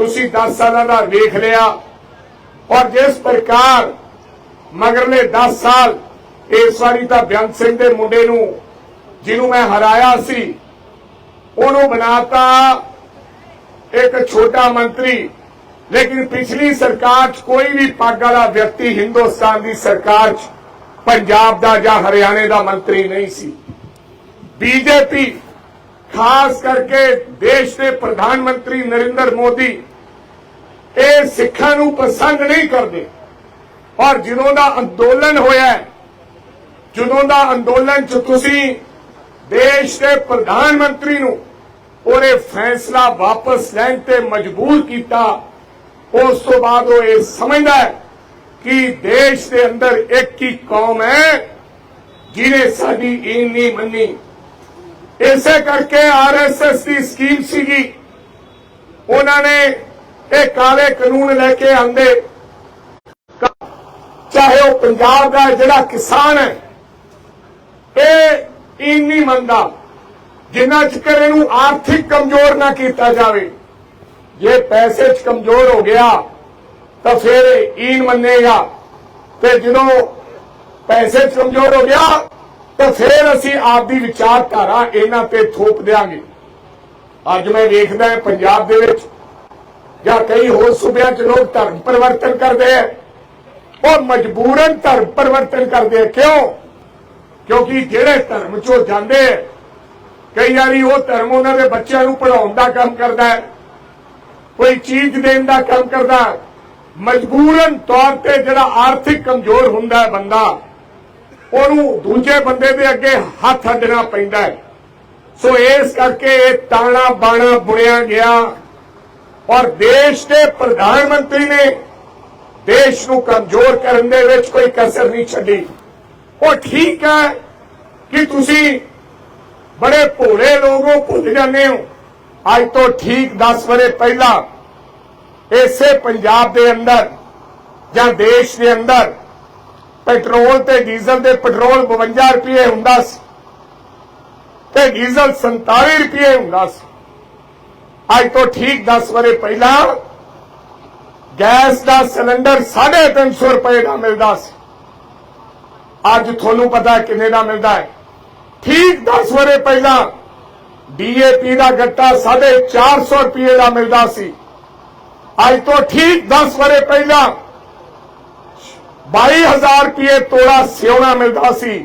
ਤੁਸੀਂ 10 ਸਾਲਾਂ ਦਾ ਵੇਖ ਲਿਆ। ਔਰ ਜਿਸ ਪ੍ਰਕਾਰ ਮਗਰਲੇ 10 ਸਾਲ ਇਸ ਵਾਰੀ ਤਾਂ ਬਿਆਨ ਸਿੰਘ ਦੇ ਮੁੰਡੇ ਨੂੰ, ਜਿਹਨੂੰ ਮੈਂ ਹਰਾਇਆ ਸੀ, ਉਹਨੂੰ ਬਣਾਤਾ ਇੱਕ ਛੋਟਾ ਮੰਤਰੀ। ਲੇਕਿਨ ਪਿਛਲੀ ਸਰਕਾਰ 'ਚ ਕੋਈ ਵੀ ਪੱਗ ਵਾਲਾ ਵਿਅਕਤੀ ਹਿੰਦੁਸਤਾਨ ਦੀ ਸਰਕਾਰ 'ਚ ਪੰਜਾਬ ਦਾ ਜਾਂ ਹਰਿਆਣੇ ਦਾ ਮੰਤਰੀ ਨਹੀਂ ਸੀ। ਬੀਜੇਪੀ, ਖਾਸ ਕਰਕੇ ਦੇਸ਼ ਦੇ ਪ੍ਰਧਾਨ ਮੰਤਰੀ ਨਰਿੰਦਰ ਮੋਦੀ ਇਹ ਸਿੱਖਾਂ ਨੂੰ ਪਸੰਦ ਨਹੀਂ ਕਰਦੇ। ਔਰ ਜਦੋਂ ਦਾ ਅੰਦੋਲਨ ਹੋਇਆ ਜਦੋਂ ਦਾ ਅੰਦੋਲਨ ਚ ਤੁਸੀਂ ਦੇਸ਼ ਦੇ ਪ੍ਰਧਾਨ ਮੰਤਰੀ ਨੂੰ ਉਹਨੇ ਫੈਸਲਾ ਵਾਪਸ ਲੈਣ ਤੇ ਮਜਬੂਰ ਕੀਤਾ, ਉਸ ਤੋਂ ਬਾਅਦ ਉਹ ਇਹ ਸਮਝਦਾ ਹੈ ਕਿ ਦੇਸ਼ ਦੇ ਅੰਦਰ ਇੱਕ ਹੀ ਕੌਮ ਹੈ ਜਿਹਨੇ ਸਾਡੀ ਈਨ ਨਹੀਂ ਮੰਨੀ। ਇਸੇ ਕਰਕੇ ਆਰਐਸਐਸ ਦੀ ਸਕੀਮ ਸੀਗੀ। ਉਹਨਾਂ ਨੇ ਇਹ ਕਾਲੇ ਕਾਨੂੰਨ ਲੈ ਕੇ ਆਂਦੇ ਚਾਹੇ ਉਹ ਪੰਜਾਬ ਦਾ ਜਿਹੜਾ ਕਿਸਾਨ ਹੈ। ਇਹ ਈਨ ਨਹੀਂ ਮੰਨਦਾ, ਜਿੰਨਾ ਚਿਰ ਇਹਨੂੰ ਆਰਥਿਕ ਕਮਜ਼ੋਰ ਨਾ ਕੀਤਾ ਜਾਵੇ। ਜੇ ਪੈਸੇ 'ਚ ਕਮਜ਼ੋਰ ਹੋ ਗਿਆ, ਤਾਂ ਫਿਰ ਈਨ ਮੰਨੇਗਾ। ਤੇ ਜਦੋਂ ਪੈਸੇ 'ਚ ਕਮਜ਼ੋਰ ਹੋ ਗਿਆ, ਤਾਂ ਫਿਰ ਅਸੀਂ ਆਪਦੀ ਵਿਚਾਰਧਾਰਾ ਇਹਨਾਂ ਤੇ ਥੋਪ ਦੇਾਂਗੇ ਅੱਜ ਮੈਂ ਵੇਖਦਾ ਹਾਂ, ਪੰਜਾਬ ਦੇ ਵਿੱਚ ਜਾਂ ਕਈ ਹੋਰ ਸੂਬਿਆਂ 'ਚ ਲੋਕ ਧਰਮ ਪਰਿਵਰਤਨ ਕਰਦੇ ਆ। ਉਹ ਮਜਬੂਰਨ ਧਰਮ ਪਰਿਵਰਤਨ ਕਰਦੇ ਆ। ਕਿਉਂ? ਕਿਉਂਕਿ ਜਿਹੜੇ ਧਰਮ 'ਚੋਂ ਜਾਂਦੇ ਕਈ ਵਾਰੀ ਉਹ ਧਰਮ ਉਹਨਾਂ ਦੇ ਬੱਚਿਆਂ ਨੂੰ ਪੜਾਉਣ ਦਾ ਕੰਮ ਕਰਦਾ ਹੈ, ਕੋਈ ਚੀਜ਼ ਦੇਣ ਦਾ ਕੰਮ ਕਰਦਾ ਮਜਬੂਰਨ ਤੌਰ ਤੇ ਜਿਹੜਾ ਆਰਥਿਕ ਕਮਜ਼ੋਰ ਹੁੰਦਾ ਹੈ ਬੰਦਾ, ਉਹਨੂੰ ਦੂਜੇ ਬੰਦੇ ਦੇ ਅੱਗੇ ਹੱਥ ਅੱਡਣਾ ਪੈਂਦਾ ਹੈ। ਸੋ ਇਸ ਕਰਕੇ ਇਹ ਤਾਣਾ ਬਾਣਾ ਬੁਣਿਆ ਗਿਆ। ਔਰ ਦੇਸ਼ ਦੇ ਪ੍ਰਧਾਨ ਮੰਤਰੀ ਨੇ ਦੇਸ਼ ਨੂੰ ਕਮਜ਼ੋਰ ਕਰਨ ਦੇ ਵਿੱਚ ਕੋਈ ਕਸਰ ਨਹੀਂ ਛੱਡੀ। ਉਹ ਠੀਕ ਹੈ ਕਿ ਤੁਸੀਂ ਬੜੇ ਭੋਲੇ ਲੋਗੋ ਭੁੱਲ ਜਾਂਦੇ ਹੋ। ਅੱਜ ਤੋਂ ਠੀਕ 10 ਵਰੇ ਪਹਿਲਾਂ ਇਸੇ ਪੰਜਾਬ ਦੇ ਅੰਦਰ ਜਾਂ ਦੇਸ਼ ਦੇ ਅੰਦਰ ਪੈਟਰੋਲ ਤੇ ਡੀਜ਼ਲ ਦੇ ਪੈਟਰੋਲ 52 ਰੁਪਏ ਹੁੰਦਾ ਸੀ ਤੇ ਡੀਜ਼ਲ 47 ਰੁਪਏ ਹੁੰਦਾ ਸੀ। ਅੱਜ ਤੋਂ ਠੀਕ 10 ਵਰੇ ਪਹਿਲਾਂ ਗੈਸ ਦਾ ਸਿਲੰਡਰ 350 ਰੁਪਏ ਦਾ ਮਿਲਦਾ ਸੀ। ਅੱਜ ਤੁਹਾਨੂੰ ਪਤਾ ਕਿੰਨੇ ਦਾ ਮਿਲਦਾ ਹੈ। ਠੀਕ 10 ਵਰੇ ਪਹਿਲਾਂ ਡੀਏਪੀ ਦਾ ਗੱਟਾ 450 ਰੁਪਏ ਦਾ ਮਿਲਦਾ ਸੀ। ਅੱਜ ਤੋਂ ਠੀਕ 10 ਵਰੇ ਪਹਿਲਾਂ 22000 ਰੁਪਏ ਤੋੜਾ ਸਿਉਣਾ ਮਿਲਦਾ ਸੀ।